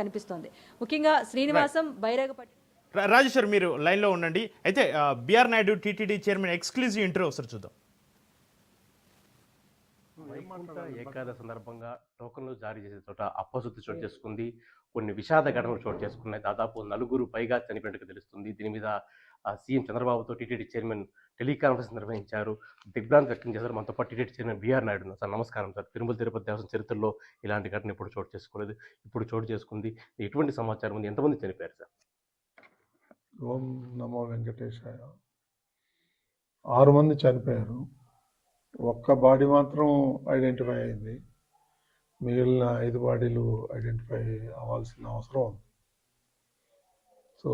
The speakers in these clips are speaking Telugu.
కనిపిస్తోంది. ముఖ్యంగా శ్రీనివాసం బైరాగపట్టి రాజేశ్వర్ మీరు లైన్లో ఉండండి. అయితే BR Naidu TTD chairman exclusive interview ఒకసారి చూద్దాం. వైకుంఠ ఏకాదశి సందర్భంగా టోకన్లు జారీ చేసే చోట అప్పశుద్ధి చోటు చేసుకుంది. కొన్ని విషాద ఘటనలు చోటు చేసుకున్నాయి. దాదాపు నలుగురు పైగా చనిపోయినట్టుగా తెలుస్తుంది. దీని మీద సీఎం చంద్రబాబుతో టీటీడీ చైర్మన్ టెలికాన్ఫరెన్స్ నిర్వహించారు. దిగ్భ్రాంతి వ్యక్తం చేశారు. మనతో పాటు TTD chairman BR Naidu sir నమస్కారం సార్. తిరుమల తిరుపతి దేవస్థానం చరిత్రలో ఇలాంటి ఘటన ఇప్పుడు చోటు చేసుకోలేదు. ఇప్పుడు చోటు చేసుకుంది. ఎటువంటి సమాచారం ఉంది? ఎంతమంది చనిపోయారు సార్? ఓం నమో వెంకటేశాయ. ఆరు మంది చనిపోయారు. ఒక్క బాడీ మాత్రం ఐడెంటిఫై అయింది. మిగిలిన ఐదు బాడీలు ఐడెంటిఫై అవ్వాల్సిన అవసరం ఉంది. సో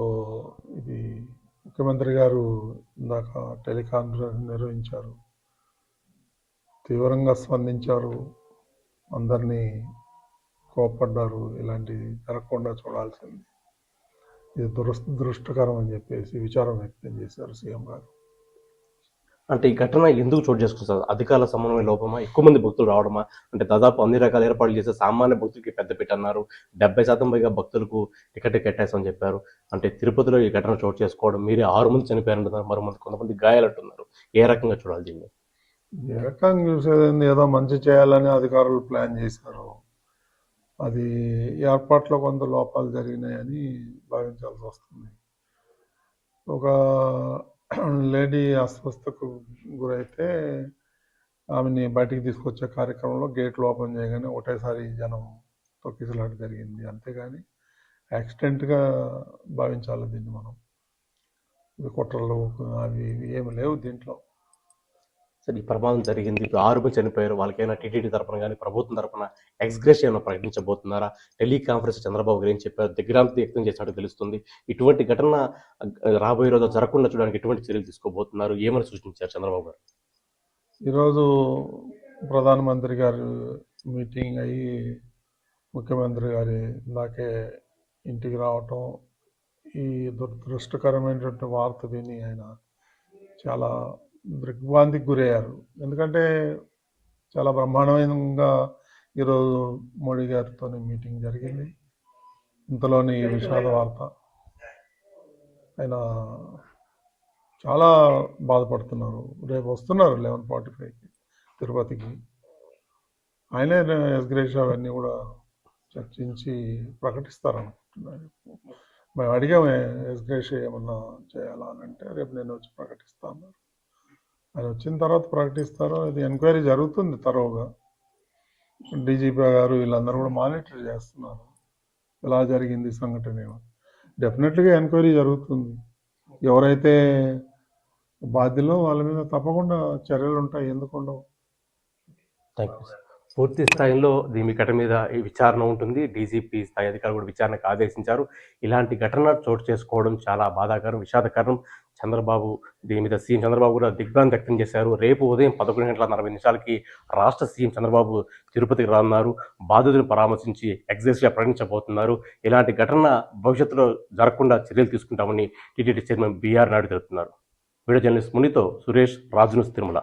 ఇది ముఖ్యమంత్రి గారు ఇందాక టెలికాన్ఫరెన్స్ నిర్వహించారు. తీవ్రంగా స్పందించారు. అందరినీ కోపడ్డారు ఇలాంటివి జరగకుండా చూడాల్సింది. ఇది దురస్ దృష్టకరం అని చెప్పేసి విచారం వ్యక్తం చేశారు సీఎం గారు. అంటే ఈ ఘటన ఎందుకు చోటు చేసుకుంటుంది అధికారుల సమన్వయ లోపమా? ఎక్కువ మంది భక్తులు రావడమా? అంటే దాదాపు అన్ని రకాల ఏర్పాట్లు చేసే సామాన్య భక్తులకి పెద్ద పెట్టి అన్నారు. డెబ్బై శాతం పైగా భక్తులకు టికెట్ కట్టేసామని చెప్పారు. అంటే తిరుపతిలో ఈ ఘటన చోటు చేసుకోవడం మీరే ఆరు మంది చనిపోయారంటున్నారు మరో మంది కొంతమంది గాయాలంటున్నారు. ఏ రకంగా చూడాలి దీన్ని? ఏ రకంగా చూసేది ఏదో మంచి చేయాలని అధికారులు ప్లాన్ చేశారు. అది ఏర్పాట్లో కొంత లోపాలు జరిగినాయని భావించాల్సి వస్తుంది. ఒక లేడీ అస్వస్థకు గురైతే ఆమెని బయటికి తీసుకొచ్చే కార్యక్రమంలో గేట్లు ఓపెన్ చేయగానే ఒకటేసారి జనం తొక్కిసలాట జరిగింది. అంతేగాని యాక్సిడెంట్గా భావించాలి దీన్ని మనం. కుట్రలు అవి ఇవి ఏమి లేవు దీంట్లో. సరే ఈ ప్రమాదం జరిగింది. ఇప్పుడు ఆరు మంది చనిపోయారు. వాళ్ళకైనా టీటీడీ తరపున కానీ ప్రభుత్వం తరపున ఎక్స్గ్రెస్ ఏమైనా ప్రకటించబోతున్నారా? టెలికాన్ఫరెన్స్ చంద్రబాబు గారు ఏం చెప్పారు? దిగ్భ్రాంతి వ్యక్తం చేసినట్టు తెలుస్తుంది. ఇటువంటి ఘటన రాబోయే రోజు జరగకుండా చూడడానికి ఎటువంటి చర్యలు తీసుకోబోతున్నారు? ఏమని సూచించారు చంద్రబాబు గారు? ఈరోజు ప్రధానమంత్రి గారు మీటింగ్ అయ్యి ముఖ్యమంత్రి గారి ఇందాకే ఇంటికి రావటం ఈ దురదృష్టకరమైనటువంటి వార్త విని ఆయన చాలా దిగ్భ్రాంతికి గురయ్యారు. ఎందుకంటే చాలా బ్రహ్మాండమైనగా ఈరోజు మోడీ గారితో మీటింగ్ జరిగింది. ఇంతలోని విషాద వార్త ఆయన చాలా బాధపడుతున్నారు. రేపు వస్తున్నారు లెవెన్ ఫార్టీ ఫైవ్కి తిరుపతికి. ఆయనే ఎస్గ్రేష్ అవన్నీ కూడా చర్చించి ప్రకటిస్తారనుకుంటున్నాను మేము అడిగాము ఎస్గ్రేష్ ఏమన్నా చేయాలా? అని అంటే రేపు నేను వచ్చి ప్రకటిస్తాను అది వచ్చిన తర్వాత ప్రకటిస్తారో ఇది ఎంక్వైరీ జరుగుతుంది తరువుగా డీజీపీ గారు వీళ్ళందరూ కూడా మానిటర్ చేస్తున్నారు. ఇలా జరిగింది సంఘటన డెఫినెట్గా ఎంక్వైరీ జరుగుతుంది. ఎవరైతే బాధ్యులో వాళ్ళ మీద తప్పకుండా చర్యలు ఉంటాయి ఎందుకు ఉండవు. థ్యాంక్ యూ సార్ పూర్తి స్థాయిలో దీని ఘటన మీద విచారణ ఉంటుంది. డీజీపీ స్థాయి అధికారులు కూడా విచారణకు ఆదేశించారు. ఇలాంటి ఘటన చోటు చేసుకోవడం చాలా బాధాకరం విషాదకరం. చంద్రబాబు దీని మీద సీఎం చంద్రబాబు కూడా దిగ్భ్రాంతి వ్యక్తం చేశారు. రేపు ఉదయం పదకొండు గంటల నలభై నిమిషాలకి రాష్ట్ర సీఎం చంద్రబాబు తిరుపతికి రానున్నారు. బాధితులను పరామర్శించి ఎగ్జైస్గా ప్రకటించబోతున్నారు. ఇలాంటి ఘటన భవిష్యత్తులో జరగకుండా చర్యలు తీసుకుంటామని టీటీడీ చైర్మన్ బీఆర్ నాయుడు తెలుపుతున్నారు. వీడియో జర్నలిస్ట్ మునితో సురేష్ రాజును తిరుమల.